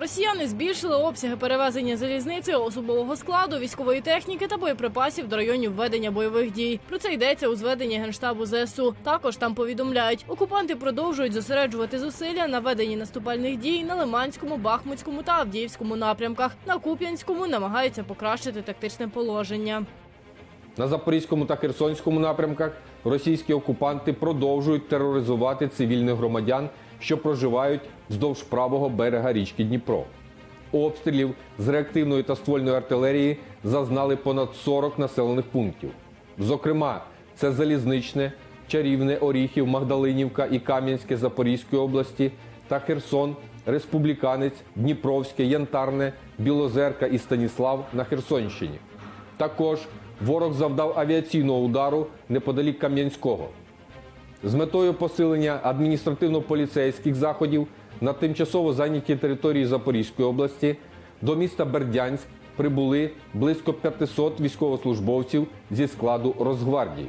Росіяни збільшили обсяги перевезення залізницею особового складу, військової техніки та боєприпасів до районів ведення бойових дій. Про це йдеться у зведенні генштабу ЗСУ. Також там повідомляють, окупанти продовжують зосереджувати зусилля на веденні наступальних дій на Лиманському, Бахмутському та Авдіївському напрямках. На Куп'янському намагаються покращити тактичне положення. На Запорізькому та Херсонському напрямках російські окупанти продовжують тероризувати цивільних громадян, що проживають вздовж правого берега річки Дніпро. Обстрілів з реактивної та ствольної артилерії зазнали понад 40 населених пунктів. Зокрема, це Залізничне, Чарівне, Оріхів, Магдалинівка і Кам'янське Запорізької області та Херсон, Республіканець, Дніпровське, Янтарне, Білозерка і Станіслав на Херсонщині. Також ворог завдав авіаційного удару неподалік Кам'янського. З метою посилення адміністративно-поліцейських заходів на тимчасово зайнятій території Запорізької області до міста Бердянськ прибули близько 500 військовослужбовців зі складу Росгвардії.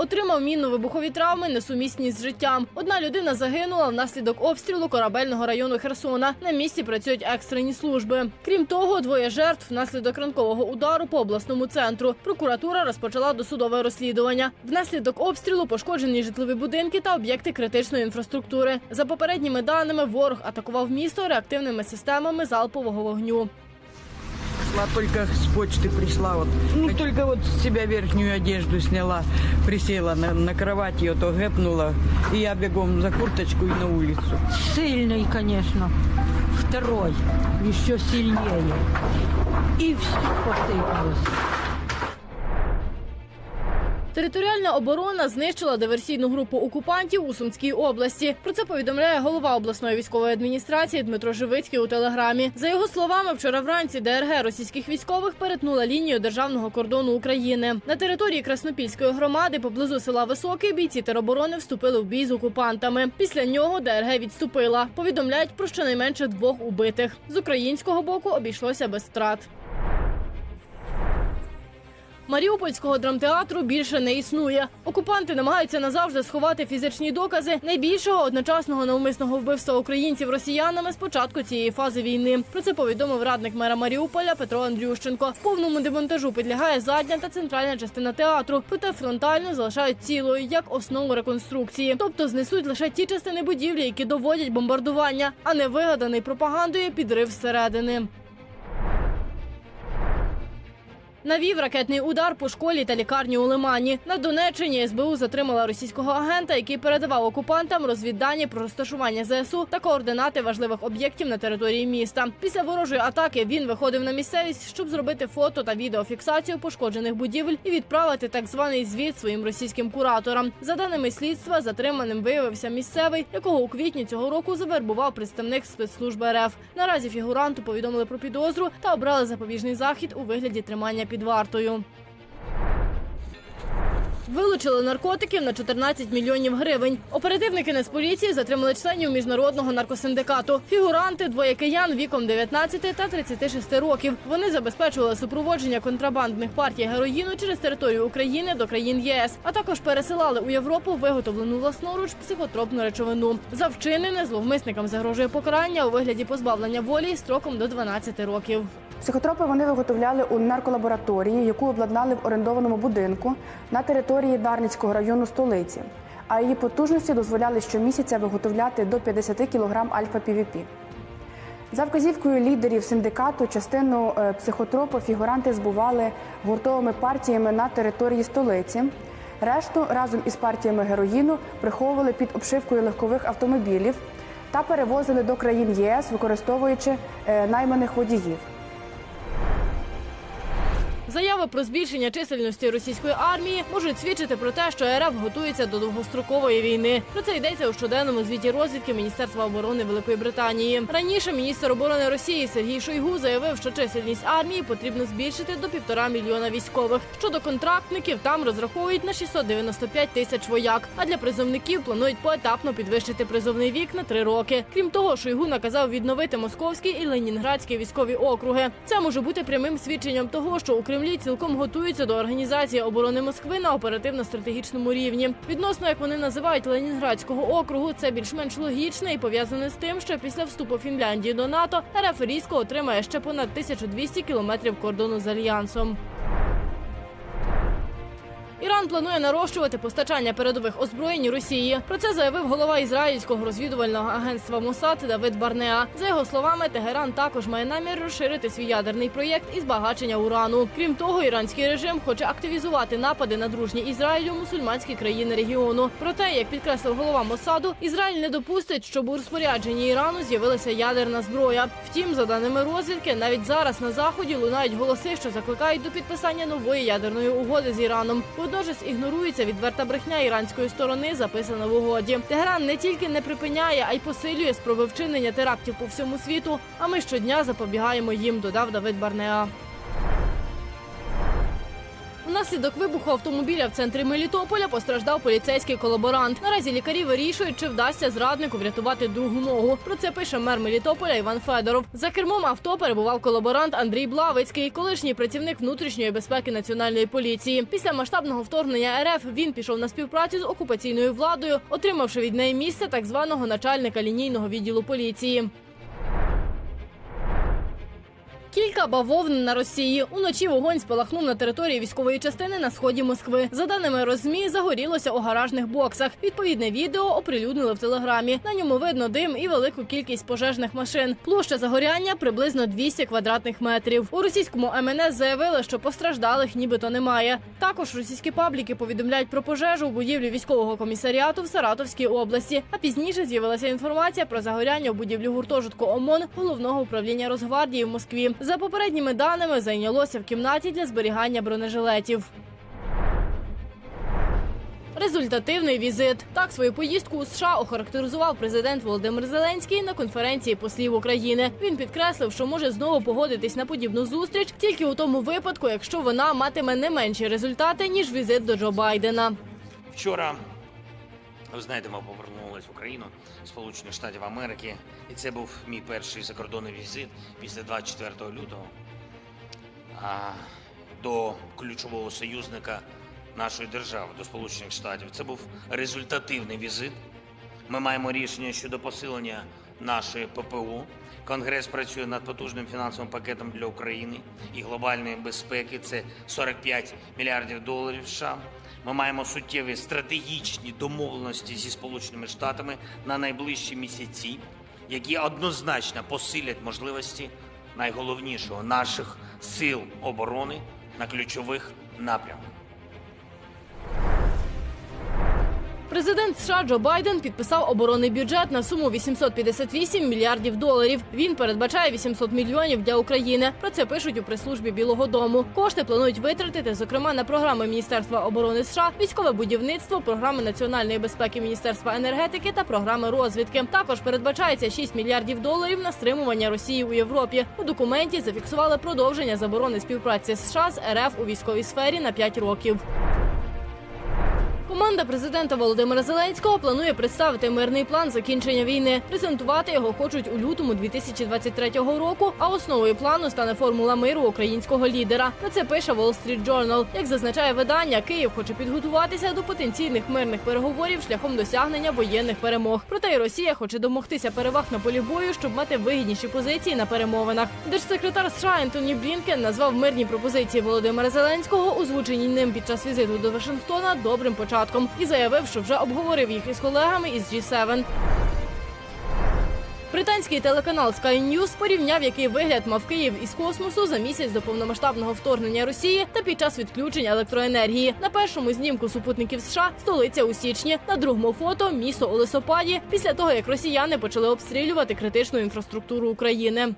Отримав мінно-вибухові травми, несумісні з життям. Одна людина загинула внаслідок обстрілу корабельного району Херсона. На місці працюють екстрені служби. Крім того, двоє жертв внаслідок ранкового удару по обласному центру. Прокуратура розпочала досудове розслідування. Внаслідок обстрілу пошкоджені житлові будинки та об'єкти критичної інфраструктури. За попередніми даними, ворог атакував місто реактивними системами залпового вогню Шла только с почты пришла вот. Ну, только вот с себя верхнюю одежду сняла, присела на, на кровать, ее то гэпнула, и я бегом за курточку и на улицу. Сильный, конечно. Второй еще сильнее. И все посыпалось. Територіальна оборона знищила диверсійну групу окупантів у Сумській області. Про це повідомляє голова обласної військової адміністрації Дмитро Живицький у телеграмі. За його словами, вчора вранці ДРГ російських військових перетнула лінію державного кордону України. На території Краснопільської громади поблизу села Високий бійці тероборони вступили в бій з окупантами. Після нього ДРГ відступила. Повідомляють про щонайменше двох убитих. З українського боку обійшлося без втрат. Маріупольського драмтеатру більше не існує. Окупанти намагаються назавжди сховати фізичні докази найбільшого одночасного навмисного вбивства українців росіянами з початку цієї фази війни. Про це повідомив радник мера Маріуполя Петро Андрющенко. Повному демонтажу підлягає задня та центральна частина театру, проте фронтально залишають цілою як основу реконструкції. Тобто знесуть лише ті частини будівлі, які доводять бомбардування, а не вигаданий пропагандою підрив зсередини. Навів ракетний удар по школі та лікарні у Лимані. На Донеччині СБУ затримала російського агента, який передавав окупантам розвіддані про розташування ЗСУ та координати важливих об'єктів на території міста. Після ворожої атаки він виходив на місцевість, щоб зробити фото та відеофіксацію пошкоджених будівель і відправити так званий звіт своїм російським кураторам. За даними слідства, затриманим виявився місцевий, якого у квітні цього року завербував представник спецслужби РФ. Наразі фігуранту повідомили про підозру та обрали запобіжний захід у вигляді тримання під вартою. Вилучили наркотиків на 14 мільйонів гривень. Оперативники Нацполіції затримали членів міжнародного наркосиндикату. Фігуранти двоє киян віком 19 та 36 років. Вони забезпечували супроводження контрабандних партій героїну через територію України до країн ЄС, а також пересилали у Європу виготовлену власноруч психотропну речовину. За вчинене зловмисникам загрожує покарання у вигляді позбавлення волі строком до 12 років. Психотропи вони виготовляли у нарколабораторії, яку обладнали в орендованому будинку на території Дарницького району столиці. А її потужності дозволяли щомісяця виготовляти до 50 кг альфа-півіпі. За вказівкою лідерів синдикату частину е, психотропу фігуранти збували гуртовими партіями на території столиці. Решту разом із партіями героїну приховували під обшивкою легкових автомобілів та перевозили до країн ЄС, використовуючи е, найманих водіїв. Заяви про збільшення чисельності російської армії можуть свідчити про те, що РФ готується до довгострокової війни. Про це йдеться у щоденному звіті розвідки Міністерства оборони Великої Британії. Раніше міністр оборони Росії Сергій Шойгу заявив, що чисельність армії потрібно збільшити до півтора мільйона військових. Щодо контрактників, там розраховують на 695 тисяч вояк. А для призовників планують поетапно підвищити призовний вік на три роки. Крім того, Шойгу наказав відновити московський і ленінградський військові округи. Це може бути прямим свідченням того, що у Кремлі Кремлі цілком готуються до організації оборони Москви на оперативно-стратегічному рівні. Відносно, як вони називають Ленінградського округу, це більш-менш логічне і пов'язане з тим, що після вступу Фінляндії до НАТО РФ різко отримає ще понад 1200 кілометрів кордону з альянсом. Планує нарощувати постачання передових озброєнь Росії. Про це заявив голова ізраїльського розвідувального агентства Мосад Давид Барнеа. За його словами, Тегеран також має намір розширити свій ядерний проєкт із багачення урану. Крім того, іранський режим хоче активізувати напади на дружні Ізраїлю мусульманські країни регіону. Проте, як підкреслив голова Мосаду, Ізраїль не допустить, щоб у розпорядженні Ірану з'явилася ядерна зброя. Втім, за даними розвідки, навіть зараз на заході лунають голоси, що закликають до підписання нової ядерної угоди з Іраном. Водночас ігнорується відверта брехня іранської сторони, записана в угоді. Тегеран не тільки не припиняє, а й посилює спроби вчинення терактів по всьому світу. А ми щодня запобігаємо їм, додав Давид Барнеа. Внаслідок вибуху автомобіля в центрі Мелітополя постраждав поліцейський колаборант. Наразі лікарі вирішують, чи вдасться зраднику врятувати другу ногу. Про це пише мер Мелітополя Іван Федоров. За кермом авто перебував колаборант Андрій Блавицький, колишній працівник внутрішньої безпеки національної поліції. Після масштабного вторгнення РФ він пішов на співпрацю з окупаційною владою, отримавши від неї місце так званого начальника лінійного відділу поліції. Кілька бавовн на Росії. Уночі вогонь спалахнув на території військової частини на сході Москви. За даними Розмі, загорілося у гаражних боксах. Відповідне відео оприлюднили в телеграмі. На ньому видно дим і велику кількість пожежних машин. Площа загоряння приблизно 200 квадратних метрів. У російському МНС заявили, що постраждалих нібито немає. Також російські пабліки повідомляють про пожежу у будівлі військового комісаріату в Саратовській області. А пізніше з'явилася інформація про загоряння у будівлі гуртожитку ОМОН головного управління Росгвардії в Москві. За попередніми даними зайнялося в кімнаті для зберігання бронежилетів. Результативний візит. Так свою поїздку у США охарактеризував президент Володимир Зеленський на конференції послів України. Він підкреслив, що може знову погодитись на подібну зустріч тільки у тому випадку, якщо вона матиме не менші результати ніж візит до Джо Байдена. Вчора, ви знаєте, ми повернулись в Україну Сполучених Штатів Америки, і це був мій перший закордонний візит після 24 лютого а, до ключового союзника нашої держави, до Сполучених Штатів. Це був результативний візит. Ми маємо рішення щодо посилення нашої ППО. Конгрес працює над потужним фінансовим пакетом для України і глобальної безпеки. Це 45 мільярдів доларів. США. Ми маємо суттєві стратегічні домовленості зі Сполученими Штатами на найближчі місяці, які однозначно посилять можливості найголовнішого наших сил оборони на ключових напрямках. Президент США Джо Байден підписав оборонний бюджет на суму 858 мільярдів доларів. Він передбачає 800 мільйонів для України. Про це пишуть у прес-службі Білого Дому. Кошти планують витратити, зокрема, на програми Міністерства оборони США, військове будівництво, програми національної безпеки Міністерства енергетики та програми розвідки. Також передбачається 6 мільярдів доларів на стримування Росії у Європі. У документі зафіксували продовження заборони співпраці США з РФ у військовій сфері на 5 років. Команда президента Володимира Зеленського планує представити мирний план закінчення війни. Презентувати його хочуть у лютому 2023 року. А основою плану стане формула миру українського лідера. Про це пише Wall Street Journal. Як зазначає видання, Київ хоче підготуватися до потенційних мирних переговорів шляхом досягнення воєнних перемог. Проте й Росія хоче домогтися переваг на полі бою, щоб мати вигідніші позиції на перемовинах. Держсекретар США Ентоні Блінкен назвав мирні пропозиції Володимира Зеленського, озвучені ним під час візиту до Вашингтона, добрим початком і заявив, що вже обговорив їх із колегами із G7. Британський телеканал Sky News порівняв, який вигляд мав Київ із космосу за місяць до повномасштабного вторгнення Росії та під час відключення електроенергії. На першому знімку супутників США столиця у січні, на другому фото місто у листопаді, після того як росіяни почали обстрілювати критичну інфраструктуру України.